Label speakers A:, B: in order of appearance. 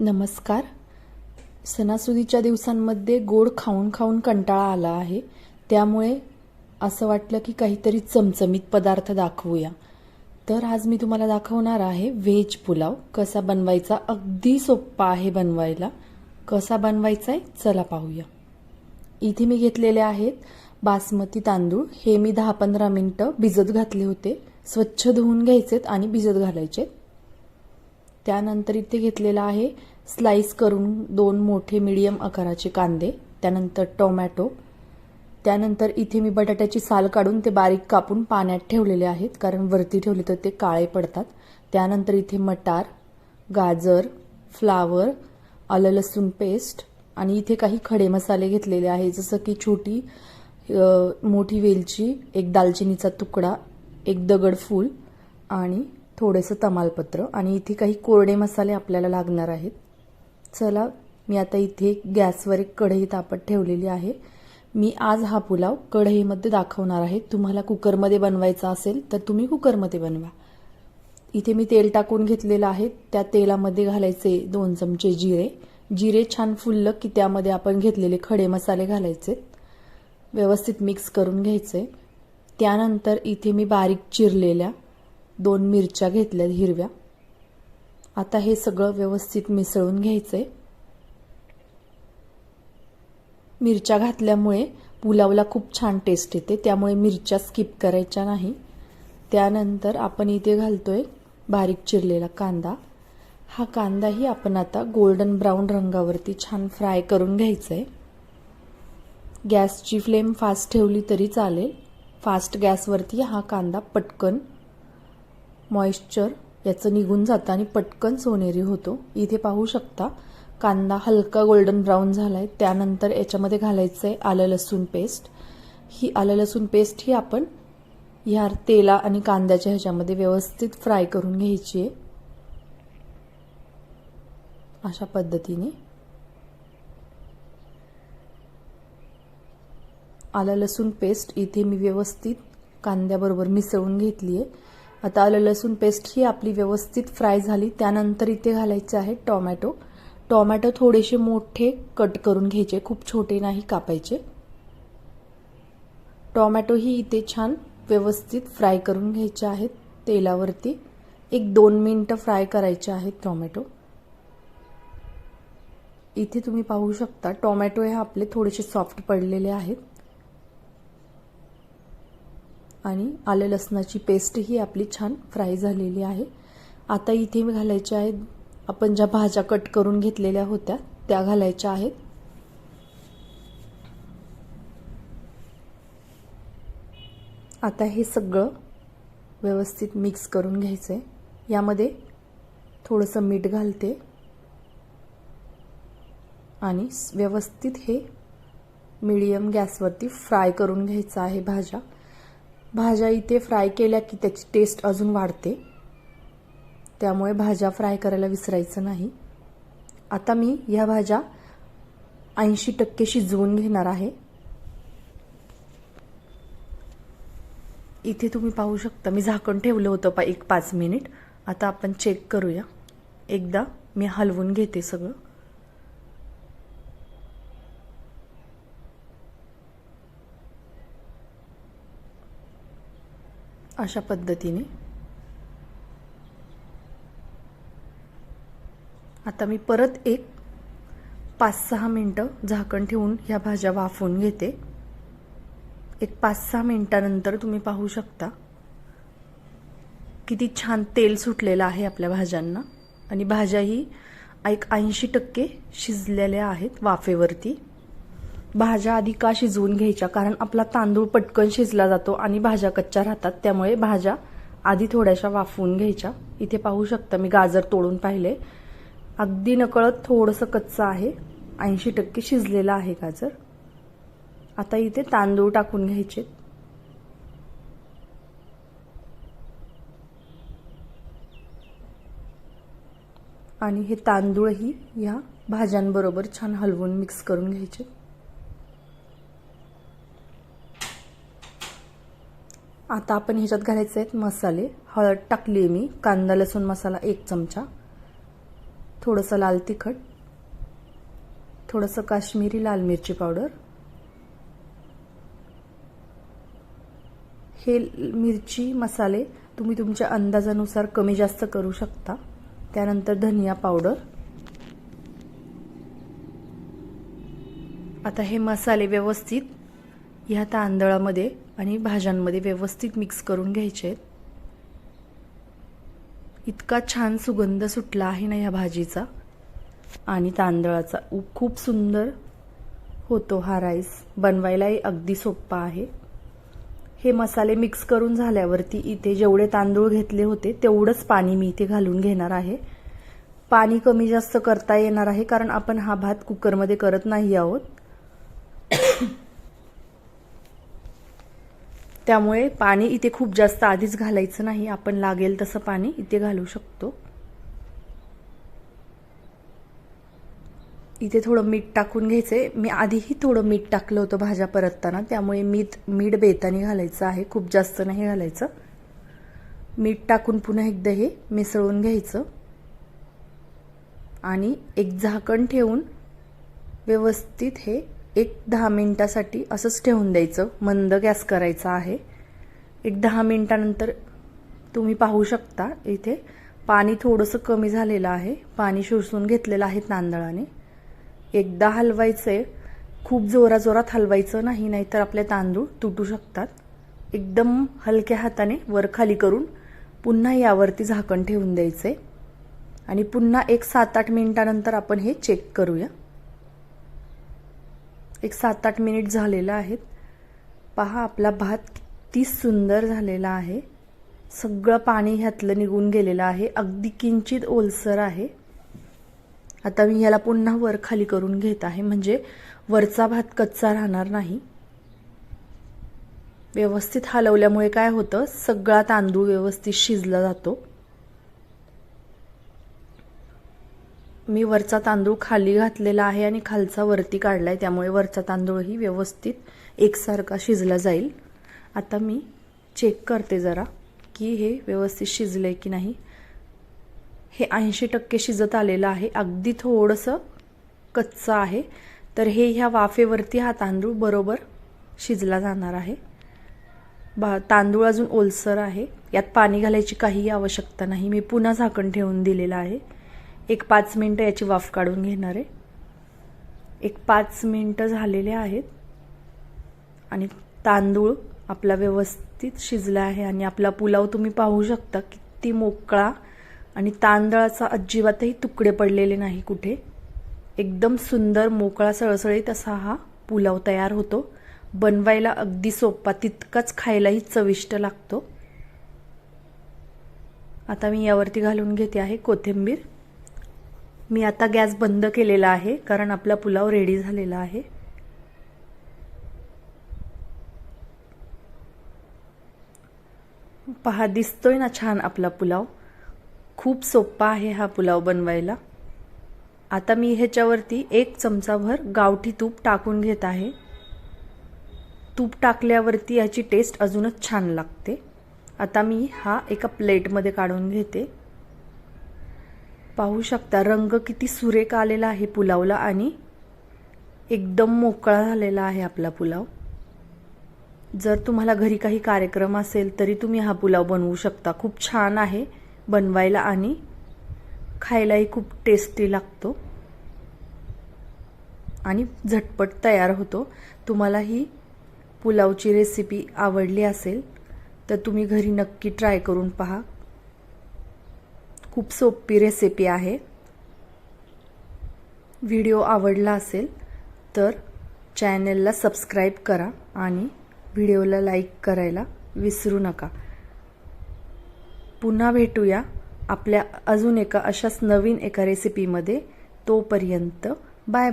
A: नमस्कार. सणासुदीच्या दिवसांमध्ये गोड खाऊन खाऊन कंटाळा आला आहे. त्यामुळे असं वाटलं की काहीतरी चमचमीत पदार्थ दाखवूया. तर आज मी तुम्हाला दाखवणार आहे व्हेज पुलाव. कसा बनवायचा अगदी सोप्पा आहे बनवायला. कसा बनवायचा आहे चला पाहूया. इथे मी घेतलेले आहेत बासमती तांदूळ. हे मी दहा पंधरा मिनटं भिजत घातले होते. स्वच्छ धुवून घ्यायचेत आणि भिजत घालायचे त्यानंतर इथे घेतलेला आहे स्लाइस करून दोन मोठे मीडियम आकाराचे कांदे त्यानंतर टोमॅटो. त्यानंतर इथे मी बटाट्याची साल काढून ते बारीक कापून पाण्यात ठेवलेले आहेत कारण वरती ठेवले तर ते काळे पडतात. त्यानंतर इथे मटार गाजर फ्लावर आलं लसूण पेस्ट आणि इथे काही खडे मसाले घेतलेले आहे जसं की छोटी मोठी वेलची एक दालचिनीचा तुकडा एक दगड फूल आणि थोडंसं तमालपत्र आणि इथे काही कोरडे मसाले आपल्याला लागणार आहेत. चला मी आता इथे गॅसवर एक कढई तापत ठेवलेली आहे. मी आज हा पुलाव कढईमध्ये दाखवणार आहे. तुम्हाला कुकरमध्ये बनवायचा असेल तर तुम्ही कुकरमध्ये बनवा. इथे मी तेल टाकून घेतलेलं आहे. त्या तेलामध्ये घालायचे दोन चमचे जिरे. जिरे छान फुललं की त्यामध्ये आपण घेतलेले खडे मसाले घालायचे. व्यवस्थित मिक्स करून घ्यायचे. त्यानंतर इथे मी बारीक चिरलेल्या दोन मिरच्या घेतल्या हिरव्या. आता हे सगळं व्यवस्थित मिसळून घ्यायचंय. मिरच्या घातल्यामुळे पुलावला खूप छान टेस्ट येते. त्यामुळे मिरच्या स्किप करायच्या नाही. त्यानंतर आपण इथे घालतोय बारीक चिरलेला कांदा. हा कांदाही आपण आता गोल्डन ब्राऊन रंगावरती छान फ्राय करून घ्यायचा आहे गॅसची फ्लेम फास्ट ठेवली तरी चालेल. फास्ट गॅसवरती हा कांदा पटकन मॉइश्चर याचं निघून जातं आणि पटकन सोनेरी होतो. इथे पाहू शकता कांदा हलका गोल्डन ब्राऊन झाला आहे त्यानंतर याच्यामध्ये घालायचं आहे आलं लसूण पेस्ट. ही आलं लसूण पेस्ट ही आपण ह्या तेला आणि कांद्याच्या ह्याच्यामध्ये व्यवस्थित फ्राय करून घ्यायची आहे अशा पद्धतीने. आलं लसूण पेस्ट इथे मी व्यवस्थित कांद्याबरोबर मिसळून घेतली आहे आता आलं लसूण पेस्ट ही आपली व्यवस्थित फ्राय झाली. त्यानंतर इथे घालायचे आहे टोमॅटो टोमॅटो थोडेसे मोठे कट करून घ्यायचे. खूप छोटे नाही कापायचे. टोमॅटो ही इथे छान व्यवस्थित फ्राय करून घ्यायचे आहेत तेलावरती. एक दोन मिनटं फ्राय करायचे आहेत टोमॅटो इथे तुम्ही पाहू शकता टोमॅटो हे आपले थोडेसे सॉफ्ट पडलेले आहेत. आणि आलं लसणाची पेस्ट ही आपली छान फ्राय झालेली आहे. आता इथे मी घालायचे आहेत आपण ज्या भाज्या कट करून घेतलेल्या होत्या त्या घालायच्या आहेत. आता हे सगळं व्यवस्थित मिक्स करून घ्यायचं आहे यामध्ये थोडंसं मीठ घालते. आणि व्यवस्थित हे मिडियम गॅसवरती फ्राय करून घ्यायचं आहे भाज्या. भाज्या इथे फ्राय केल्या की त्याची टेस्ट अजून वाढते. त्यामुळे भाज्या फ्राय करायला विसरायचं नाही. आता मी ह्या भाज्या ऐंशी टक्के शिजवून घेणार आहे. इथे तुम्ही पाहू शकता मी झाकण ठेवलं होतं पा एक पाच मिनिट. आता आपण चेक करूया. एकदा मी हलवून घेते सगळं. अशा पद्धतीने. आता मी परत एक पाच सहा मिनटं झाकण ठेवून ह्या भाज्या वाफवून घेते. एक पाच सहा मिनटानंतर तुम्ही पाहू शकता किती छान तेल सुटलेलं आहे आपल्या भाज्यांना. आणि भाज्याही एक ऐंशी टक्के शिजलेल्या आहेत वाफेवरती. भाज्या आधी का शिजवून घ्यायच्या? कारण आपला तांदूळ पटकन शिजला जातो आणि भाज्या कच्च्या राहतात. त्यामुळे भाज्या आधी थोड्याशा वाफवून घ्यायच्या. इथे पाहू शकता मी गाजर तोडून पाहिले. अगदी नकळत थोडंसं कच्चं आहे. ऐंशी टक्के शिजलेलं आहे गाजर. आता इथे तांदूळ टाकून घ्यायचे. आणि हे तांदूळही ह्या भाज्यांबरोबर छान हलवून मिक्स करून घ्यायचे. आता आपण ह्याच्यात घालायचे आहेत मसाले. हळद टाकली आहे मी. कांदा लसूण मसाला एक चमचा. थोडंसं लाल तिखट. थोडंसं काश्मीरी लाल मिरची पावडर. हे मिरची मसाले तुम्ही तुमच्या अंदाजानुसार कमी जास्त करू शकता. त्यानंतर धनिया पावडर. आता हे मसाले व्यवस्थित ह्या तांदळामध्ये आणि भाज्यांमध्ये व्यवस्थित मिक्स करून घ्यायचे. आहेत इतका छान सुगंध सुटला आहे ना ह्या भाजीचा. आणि तांदळाचा उ- खूप सुंदर होतो हा राईस. बनवायलाही अगदी सोप्पा आहे. हे मसाले मिक्स करून झाल्यावरती इथे जेवढे तांदूळ घेतले होते तेवढंच पाणी मी इथे घालून घेणार आहे. पाणी कमी जास्त करता येणार आहे कारण आपण हा भात कुकरमध्ये करत नाही आहोत. त्यामुळे पाणी इथे खूप जास्त आधीच घालायचं नाही. आपण लागेल तसं पाणी इथे घालू शकतो. इथे थोडं मीठ टाकून घ्यायचंय मी आधीही थोडं मीठ टाकलं होतं भाज्या परतताना. त्यामुळे मीठ मीठ बेतानी घालायचं आहे. खूप जास्त नाही घालायचं. मीठ टाकून पुन्हा एकदा हे मिसळून घ्यायचं. आणि एक झाकण ठेवून व्यवस्थित हे एक दहा मिनटासाठी असंच ठेवून द्यायचं. मंद गॅस करायचा आहे. एक दहा मिनटानंतर तुम्ही पाहू शकता इथे पाणी थोडंसं कमी झालेलं आहे. पाणी शोषून घेतलेलं आहे तांदळाने एकदा हलवायचं आहे खूप जोराजोरात हलवायचं नाही नाहीतर आपले तांदूळ तुटू शकतात. एकदम हलक्या हाताने वर खाली करून पुन्हा यावरती झाकण ठेवून द्यायचे. आणि पुन्हा एक सात आठ मिनिटानंतर आपण हे चेक करूया. एक सात आठ मिनिट झालेलं आहेत. पहा आपला भात किती सुंदर झालेला आहे. सगळं पाणी ह्यातलं निघून गेलेलं आहे. अगदी किंचित ओलसर आहे. आता मी ह्याला पुन्हा वर खाली करून घेत आहे. म्हणजे वरचा भात कच्चा राहणार नाही. व्यवस्थित हलवल्यामुळे काय होतं? सगळा तांदूळ व्यवस्थित शिजला जातो. मी वरचा तांदूळ खाली घातलेला आहे आणि खालचा वरती काढला आहे त्यामुळे वरचा तांदूळही व्यवस्थित एकसारखा शिजला जाईल. आता मी चेक करते जरा की हे व्यवस्थित शिजलं आहे की नाही. हे ऐंशी टक्के शिजत आलेलं आहे. अगदी थोडंसं कच्चं आहे. तर हे ह्या वाफेवरती हा तांदूळ बरोबर शिजला जाणार आहे. बा तांदूळ अजून ओलसर आहे. यात पाणी घालायची काहीही आवश्यकता नाही. मी पुन्हा झाकण ठेवून दिलेलं आहे. एक पाच मिनटं याची वाफ काढून घेणार आहे. एक पाच मिनटं झालेले आहेत. आणि तांदूळ आपला व्यवस्थित शिजला आहे आणि आपला पुलाव तुम्ही पाहू शकता किती मोकळा आणि तांदळाचा अजिबातही तुकडे पडलेले नाही कुठे. एकदम सुंदर मोकळा सळसळीत असा हा पुलाव तयार होतो. बनवायला अगदी सोपा तितकाच खायलाही चविष्ट लागतो. आता मी यावरती घालून घेते आहे कोथिंबीर. मी आता गॅस बंद केलेला आहे कारण आपला पुलाव रेडी झालेला आहे. पहा दिसतोय ना छान आपला पुलाव? खूप सोपा आहे हा पुलाव बनवायला. आता मी ह्याच्यावरती एक चमचाभर गावठी तूप टाकून घेत आहे. तूप टाकल्यावरती याची टेस्ट अजूनच छान लागते. आता मी हा एका प्लेटमध्ये काढून घेते. पाहू शकता रंग किती सुरेख आलेला आहे पुलावला आणि एकदम मोकळा झालेला आहे आपला पुलाव. जर तुम्हाला घरी काही कार्यक्रम असेल तरी तुम्ही हा पुलाव बनवू शकता. खूप छान आहे बनवायला आणि खायलाही खूप टेस्टी लागतो. आणि झटपट तयार होतो. तुम्हाला ही पुलावची रेसिपी आवडली असेल तर तुम्ही घरी नक्की ट्राय करून पहा. खूप सोपी रेसिपी आहे. व्हिडिओ आवडला असेल तर चॅनलला सबस्क्राईब करा आणि व्हिडिओला लाईक करायला विसरू नका. पुन्हा भेटूया आपल्या अजून एका अशाच नवीन एका रेसिपीमध्ये तोपर्यंत बाय